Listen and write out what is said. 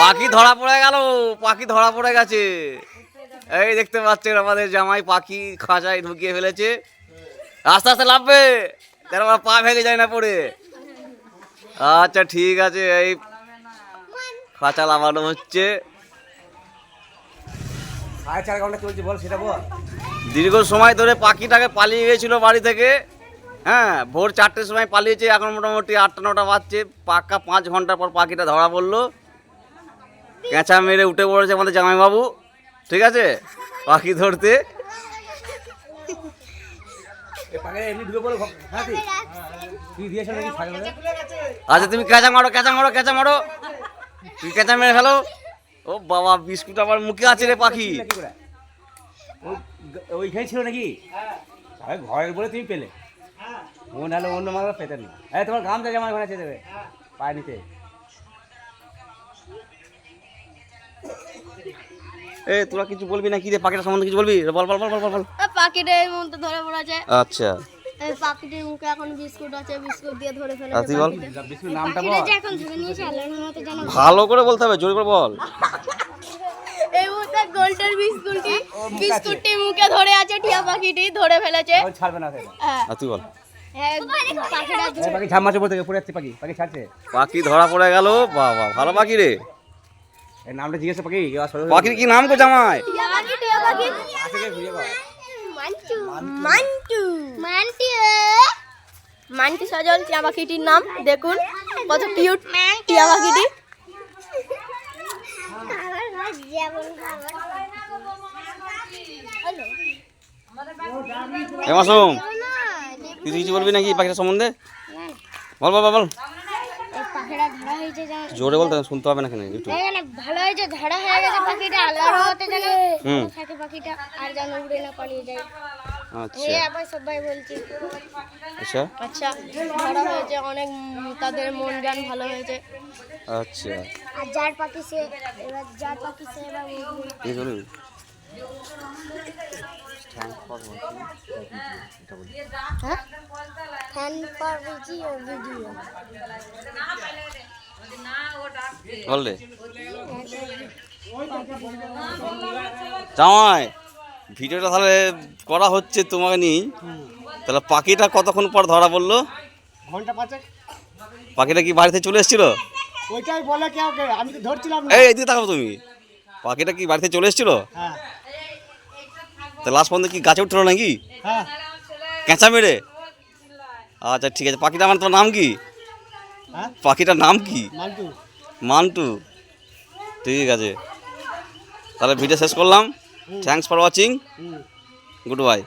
পাখি ধরা পড়ে গেল পাখি ধরা পড়ে গেছে। এই দেখতে পাচ্ছেন আমাদের জামাই পাখি খাঁচায় ঢুকিয়ে ফেলেছে। আস্তে আস্তে লাভবে তার পা ভেঙে যায় না পড়ে। আচ্ছা ঠিক আছে এই খাঁচা লাগানো হচ্ছে। সাড়ে চার ঘণ্টা চলছে বল সেটা বল। দীর্ঘ সময় ধরে পাখিটাকে পালিয়ে গিয়েছিল বাড়ি থেকে। হ্যাঁ ভোর চারটের সময় পালিয়েছে এখন মোটামুটি আটটা নটা বাজছে। পাক্কা পাঁচ ঘণ্টা পর পাখিটা ধরা পড়ল। কেঁচা মেরে উঠে পড়েছে আমাদের জামাইবাবু। ঠিক আছে? পাখি ধরতে। এ পাখি এমনি ঢুকে বলো হ্যাঁ আচ্ছা তুমি কেঁচা মারো কেঁচা মারো কেঁচা মারো। তুই কেঁচা মেরে ফেলো? ও বাবা বিস্কুট আমার মুখে আছে রে পাখি। ও ওইখানে ছিল নাকি? ঘরের বলে তুমি পেলে। ও নাহলে অন্য মানুষ পেতেন না। এই তোমার গামছা জামা ওখানে দেবে। পায়ে নিতে এ তোরা কিছু বলবি না? কি রে পাখিটা সম্বন্ধে কিছু বলবি? বল বল বল বল বল, পাখিটা এই ধরে পড়েছে আচ্ছা। পাখিটির মুখে এখন বিস্কুট আছে বিস্কুট দিয়ে ধরে আর ফেলেছে বল। বিস্কুট নামটা বল। এখন ধরে নিয়েছে আল্লাহর মতো জানো। ভালো করে বলতে হবে জোরে করে বল। এই মুহূর্তে গোল্ডের বিস্কুটটি বিস্কুটটি মুখে ধরে আছে টিয়া পাখিটি ধরে ফেলেছে। ছাড়বে না সেটা হ্যাঁ। বল। হ্যাঁ, পাখি ঝাম মাছে পড়তে পড়ে যাচ্ছে পাখি পাখি ছাড়ছে। পাখি ধরা পড়ে গেল বাবা ভালো পাখি রে। এই নামটা জিজ্ঞাসা পাখি পাখির কি নাম জামাই? মান্টু। সজল টিয়া পাখিটির দেখুন কত কিউট টিয়া পাখিটি। এ মাসুম কিছু কিছু বলবি নাকি পাখিটা সম্বন্ধে? বল বল বল, ধরা জোরে বলতে শুনতে হবে না কেন একটু। ভালো হয়েছে ঝাড়া হয়ে গেছে পাখিটা আল্লাহর যেন। থাকে পাখিটা আর যেন উড়ে না পালিয়ে যায়। আচ্ছা। আবার সবাই বলছি। আচ্ছা। আচ্ছা ধরা হয়েছে অনেক তাদের মন ভালো হয়েছে। আচ্ছা। আর যার পাখি সে এবার যার পাখি সে এবার জামাই ভিডিওটা তাহলে করা হচ্ছে তোমাকে নিয়ে তাহলে পাখিটা কতক্ষণ পর ধরা পড়ল? ঘণ্টা পাঁচেক। পাখিটা কি বাড়িতে চলে এসেছিল? ওইটাই বলে কেউ আমি তো ধরছিলাম এই এদিকে তাকাও তুমি। পাখিটা কি বাড়িতে চলে এসেছিল? হ্যাঁ। তা লাস্ট পর্যন্ত কি গাছে উঠল নাকি? হ্যাঁ। কেঁচা মেরে? আচ্ছা ঠিক আছে। পাখিটা আমার তোর নাম কি? হ্যাঁ? পাখিটার নাম কি? মান্টু। মান্টু। ঠিক আছে। তাহলে ভিডিও শেষ করলাম। Thanks for watching good bye